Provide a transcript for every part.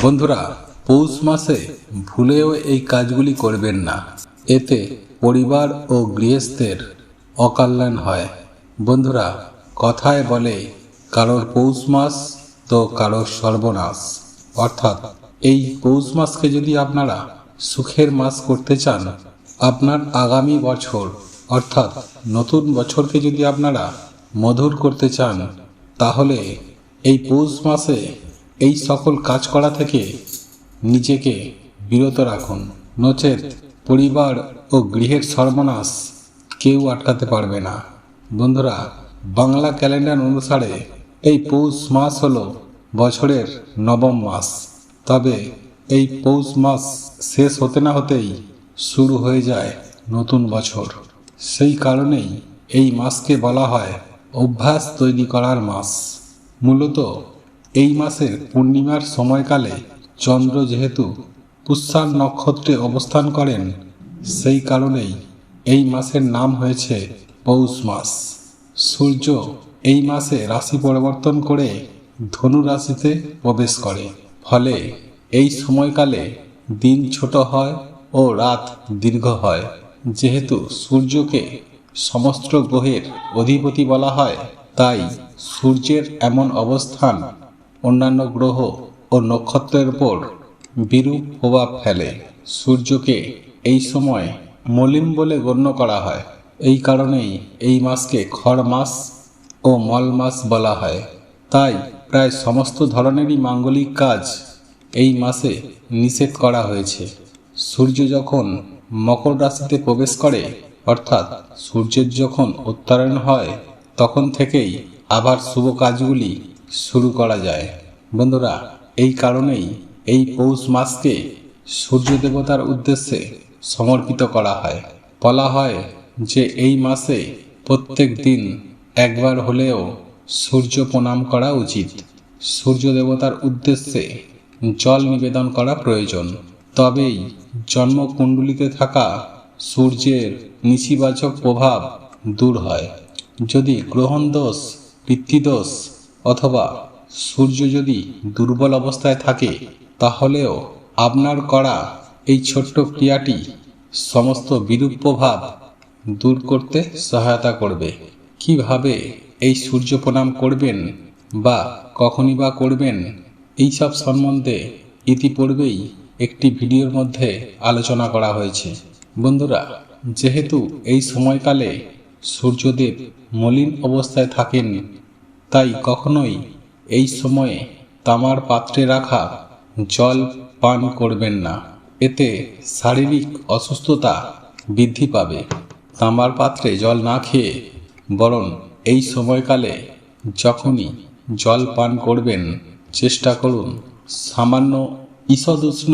বন্ধুরা, পৌষ মাসে ভুলেও এই কাজগুলি করবেন না। এতে পরিবার ও গৃহস্থের অকল্যাণ হয়। বন্ধুরা, কথায় বলে, কারোর পৌষ মাস তো কারোর সর্বনাশ। অর্থাৎ, এই পৌষ মাসকে যদি আপনারা সুখের মাস করতে চান, আপনার আগামী বছর, অর্থাৎ নতুন বছরকে যদি আপনারা মধুর করতে চান, তাহলে এই পৌষ মাসে এই সকল কাজ করা থেকে নিজেকে বিরত রাখুন। নচেত পরিবার ও গৃহের সর্বনাশ কেউ আটকাতে পারবে না। বন্ধুরা, বাংলা ক্যালেন্ডার অনুসারে এই পৌষ মাস হল বছরের নবম মাস। তবে এই পৌষ মাস শেষ হতে না হতেই শুরু হয়ে যায় নতুন বছর। সেই কারণেই এই মাসকে বলা হয় অভ্যাস তৈরি করার মাস। মূলত এই মাসের পূর্ণিমার সময়কালে চন্দ্র যেহেতু পুষ্যার নক্ষত্রে অবস্থান করেন, সেই কারণেই এই মাসের নাম হয়েছে পৌষ মাস। সূর্য এই মাসে রাশি পরিবর্তন করে ধনু রাশিতে প্রবেশ করে। ফলে এই সময়কালে দিন ছোট হয় ও রাত দীর্ঘ হয়। যেহেতু সূর্যকে সমস্ত গ্রহের অধিপতি বলা হয়, তাই সূর্যের এমন অবস্থান অন্যান্য গ্রহ ও নক্ষত্রের উপর বিরূপ প্রভাব ফেলে। সূর্যকে এই সময় মলিন বলে গণ্য করা হয়। এই কারণেই এই মাসকে খড় মাস ও মল মাস বলা হয়। তাই প্রায় সমস্ত ধরনেরই মাঙ্গলিক কাজ এই মাসে নিষেধ করা হয়েছে। সূর্য যখন মকর রাশিতে প্রবেশ করে, অর্থাৎ সূর্যের যখন উত্তরায়ণ হয়, তখন থেকেই আবার শুভ কাজগুলি শুরু করা যায়। বন্ধুরা, এই কারণেই এই পৌষ মাসকে সূর্য দেবতার উদ্দেশ্যে সমর্পিত করা হয়। বলা হয় যে এই মাসে প্রত্যেক দিন একবার হলেও সূর্য প্রণাম করা উচিত। সূর্য দেবতার উদ্দেশ্যে জল নিবেদন করা প্রয়োজন। তবেই জন্মকুণ্ডলিতে থাকা সূর্যের নিশিবাচক প্রভাব দূর হয়। যদি গ্রহণ দোষ, পিতৃদোষ অথবা সূর্য যদি দুর্বল অবস্থায় থাকে, তাহলেও আপনার করা এই ছোট্ট ক্রিয়াটি সমস্ত বিরূপ প্রভাব দূর করতে সহায়তা করবে। কীভাবে এই সূর্য প্রণাম করবেন বা কখনই বা করবেন, এইসব সম্বন্ধে ইতিপূর্বেই একটি ভিডিওর মধ্যে আলোচনা করা হয়েছে। বন্ধুরা, যেহেতু এই সময়কালে সূর্যদেব মলিন অবস্থায় থাকেন তাই কখনোই এই সময়ে তামার পাত্রে রাখা জল পান করবেন না। এতে শারীরিক অসুস্থতা বৃদ্ধি পাবে। তামার পাত্রে জল না খেয়ে বরং এই সময়কালে যখনই জল পান করবেন, চেষ্টা করুন সামান্য ঈষদুষ্ণ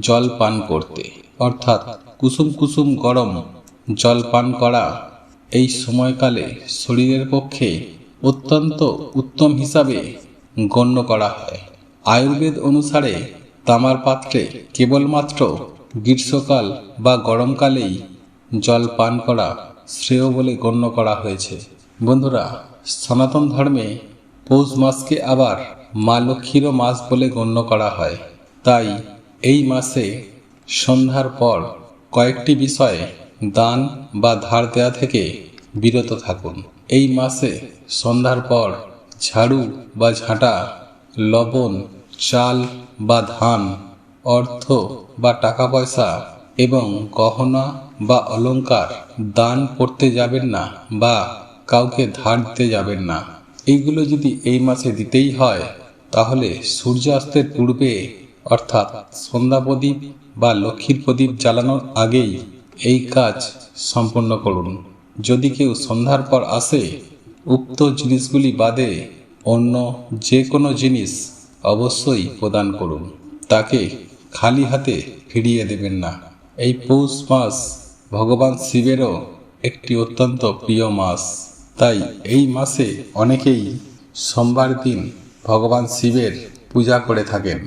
জল পান করতে। অর্থাৎ কুসুম কুসুম গরম জল পান করা এই সময়কালে শরীরের পক্ষে অত্যন্ত উত্তম হিসাবে গণ্য করা হয়। আয়ুর্বেদ অনুসারে তামার পাত্রে কেবলমাত্র গ্রীষ্মকাল বা গরমকালেই জল পান করা শ্রেয় বলে গণ্য করা হয়েছে। বন্ধুরা, সনাতন ধর্মে পৌষ মাসকে আবার মা লক্ষ্মীরও মাস বলে গণ্য করা হয়। তাই এই মাসে সন্ধ্যার পর কয়েকটি বিষয়ে দান বা ধার দেওয়া থেকে বিরত থাকুন। এই মাসে সন্ধ্যার পর ঝাড়ু বা ঝাঁটা, লবণ, চাল বা ধান, অর্থ বা টাকা পয়সা এবং গহনা বা অলংকার দান করতে যাবেন না বা কাউকে ধার দিতে যাবেন না। এইগুলো যদি এই মাসে দিতেই হয়, তাহলে সূর্যাস্তের পূর্বে, অর্থাৎ সন্ধ্যা প্রদীপ বা লক্ষ্মীর প্রদীপ জ্বালানোর আগেই এই কাজ সম্পন্ন করুন। যদি কেউ সন্ধ্যার পর আসে, উক্ত জিনিসগুলি বাদে অন্য যে কোনো জিনিস অবশ্যই প্রদান করুন। তাকে খালি হাতে ফিরিয়ে দেবেন না। এই পৌষ মাস ভগবান শিবেরও একটি অত্যন্ত প্রিয় মাস। তাই এই মাসে অনেকেই সোমবার দিন ভগবান শিবের পূজা করে থাকেন।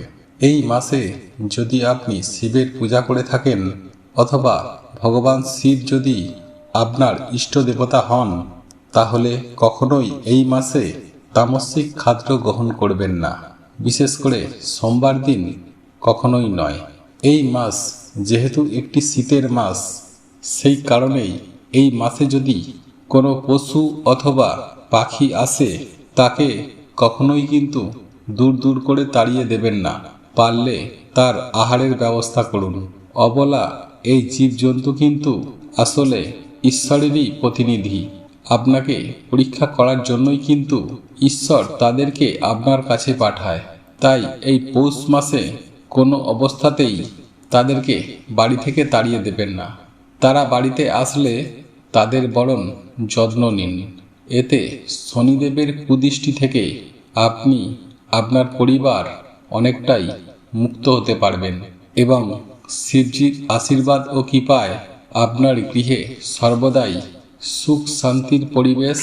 এই মাসে যদি আপনি শিবের পূজা করে থাকেন, অথবা ভগবান শিব যদি আপনার ইষ্ট দেবতা হন, তাহলে কখনোই এই মাসে তামসিক খাদ্য গ্রহণ করবেন না। বিশেষ করে সোমবার দিন কখনোই নয়। এই মাস যেহেতু একটি শীতের মাস, সেই কারণেই এই মাসে যদি কোনো পশু অথবা পাখি আসে, তাকে কখনোই কিন্তু দূর দূর করে তাড়িয়ে দেবেন না। পারলে তার আহারের ব্যবস্থা করুন। অবলা এই জীবজন্তু কিন্তু আসলে ঈশ্বরেরই প্রতিনিধি। আপনাকে পরীক্ষা করার জন্যই কিন্তু ঈশ্বর তাদেরকে আপনার কাছে পাঠায়। তাই এই পৌষ মাসে কোনো অবস্থাতেই তাদেরকে বাড়ি থেকে তাড়িয়ে দেবেন না। তারা বাড়িতে আসলে তাদের বরং যত্ন নিন। এতে শনিদেবের কুদৃষ্টি থেকে আপনি আপনার পরিবার অনেকটাই মুক্ত হতে পারবেন এবং শিবজির আশীর্বাদ ও কৃপায় আপনার গৃহে সর্বদাই সুখ শান্তির পরিবেশ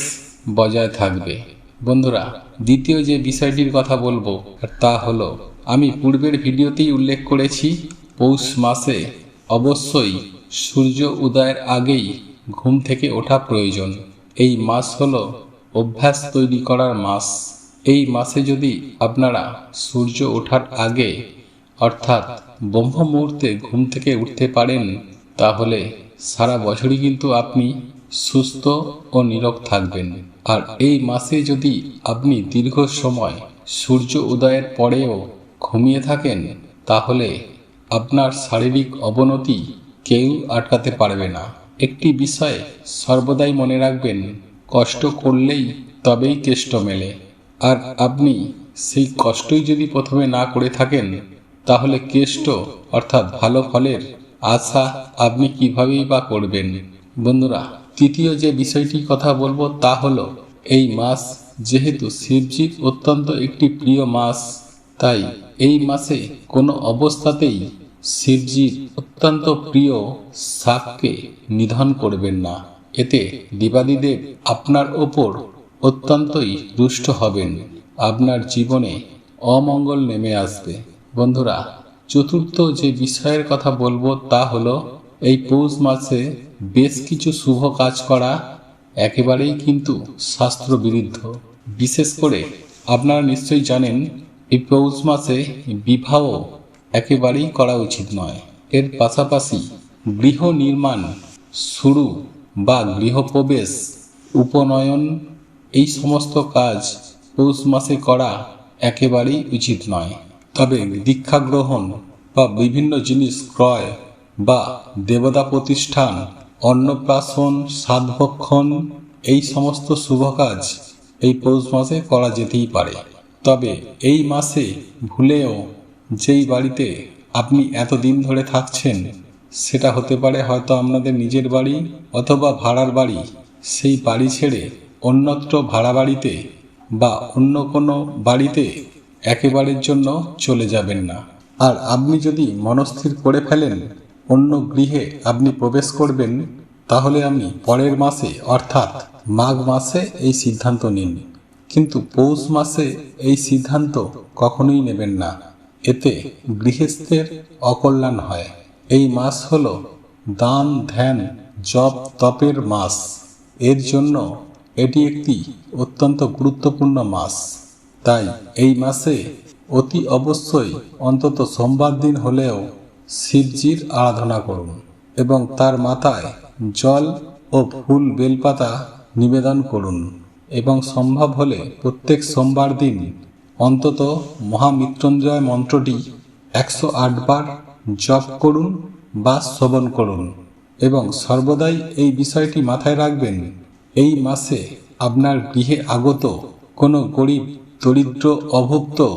বজায় থাকবে। বন্ধুরা, দ্বিতীয় যে বিষয়টির কথা বলব, তা হলো, আমি পূর্বের ভিডিওতেই উল্লেখ করেছি, পৌষ মাসে অবশ্যই সূর্য উদয়ের আগেই ঘুম থেকে ওঠা প্রয়োজন। এই মাস হলো অভ্যাস তৈরি করার মাস। এই মাসে যদি আপনারা সূর্য ওঠার আগে, অর্থাৎ ব্রহ্ম মুহূর্তে ঘুম থেকে উঠতে পারেন তাহলে সারা বছরই কিন্তু আপনি সুস্থ ও নীরব থাকবেন। আর এই মাসে যদি আপনি দীর্ঘ সময় সূর্য উদয়ের পরেও ঘুমিয়ে থাকেন, তাহলে আপনার শারীরিক অবনতি কেউ আটকাতে পারবে না। একটি বিষয় সর্বদাই মনে রাখবেন, কষ্ট করলেই তবেই কেষ্ট মেলে। আর আপনি সেই কষ্টই যদি প্রথমে না করে থাকেন, তাহলে কেষ্ট অর্থাৎ ভালো ফলের আশা আপনি কিভাবেই বা করবেন? বন্ধুরা, তৃতীয় যে বিষয়টি কথা বলব তা হলো, এই মাস যেহেতু শিবজির অত্যন্ত একটি প্রিয় মাস তাই এই মাসে কোনো অবস্থাতেই শিবজির অত্যন্ত প্রিয় শাককে নিধন করবেন না। এতে দেবাদিদেব আপনার ওপর অত্যন্তই রুষ্ট হবেন। আপনার জীবনে অমঙ্গল নেমে আসবে। বন্ধুরা চতুর্থ যে বিষয়ের কথা বলব তা হলো, এই পৌষ মাসে বেশ কিছু শুভ কাজ করা একেবারেই কিন্তু শাস্ত্র বিরুদ্ধ বিশেষ করে আপনারা নিশ্চয়ই জানেন, এই পৌষ মাসে বিবাহ একেবারেই করা উচিত নয়। এর পাশাপাশি গৃহ নির্মাণ শুরু বা গৃহপ্রবেশ, উপনয়ন, এই সমস্ত কাজ পৌষ মাসে করা একেবারেই উচিত নয়। তবে দীক্ষা গ্রহণ বা বিভিন্ন জিনিস ক্রয় বা দেবতা প্রতিষ্ঠান, অন্নপ্রাশন, সাধভক্ষণ, এই সমস্ত শুভ কাজ এই পৌষ মাসে করা যেতেই পারে। তবে এই মাসে ভুলেও যেই বাড়িতে আপনি এতদিন ধরে থাকছেন, সেটা হতে পারে হয়তো আপনাদের নিজের বাড়ি অথবা ভাড়ার বাড়ি। সেই বাড়ি ছেড়ে অন্যত্র ভাড়া বাড়িতে বা অন্য কোনো বাড়িতে একেবারের জন্য চলে যাবেন না। আর আপনি যদি মনস্থির করে ফেলেন, অন্য গৃহে আপনি প্রবেশ করবেন, তাহলে আপনি পরের মাসে, অর্থাৎ মাঘ মাসে এই সিদ্ধান্ত নিন। কিন্তু পৌষ মাসে এই সিদ্ধান্ত কখনোই নেবেন না। এতে গৃহস্থের অকল্যাণ হয়। এই মাস হল দান, ধ্যান, জপ, তপের মাস। এর জন্য এটি একটি অত্যন্ত গুরুত্বপূর্ণ মাস। তাই এই মাসে অতি অবশ্যই অন্তত সোমবার দিন হলেও শিবজির আরাধনা করুন এবং তার মাথায় জল ও ফুল বেলপাতা নিবেদন করুন এবং সম্ভব হলে প্রত্যেক সোমবার দিন অন্তত মহামৃত্যুঞ্জয় মন্ত্রটি একশো বার জপ করুন বা শ্রবণ করুন এবং সর্বদাই এই বিষয়টি মাথায় রাখবেন, এই মাসে আপনার গৃহে আগত কোনো গরিব দরিদ্র অভুক্ত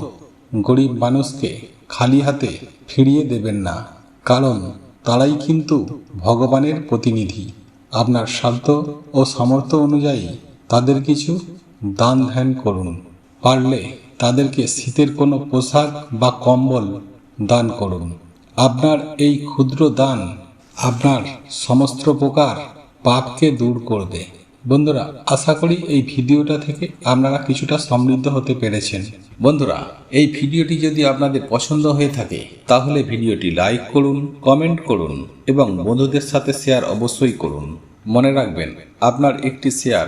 গরিব মানুষকে খালি হাতে ফিরিয়ে দেবেন না। কারণ তারাই কিন্তু ভগবানের প্রতিনিধি। আপনার সাধ্য ও সামর্থ্য অনুযায়ী তাদের কিছু দান ধ্যান করুন। পারলে তাদেরকে শীতের কোনো পোশাক বা কম্বল দান করুন। আপনার এই ক্ষুদ্র দান আপনার সমস্ত প্রকার পাপকে দূর করবে বন্ধুরা, আশা করি এই ভিডিওটা থেকে আপনারা কিছুটা সমৃদ্ধ হতে পেরেছেন। বন্ধুরা, এই ভিডিওটি যদি আপনাদের পছন্দ হয়ে থাকে, তাহলে ভিডিওটি লাইক করুন, কমেন্ট করুন এবং বন্ধুদের সাথে শেয়ার অবশ্যই করুন। মনে রাখবেন, আপনার একটি শেয়ার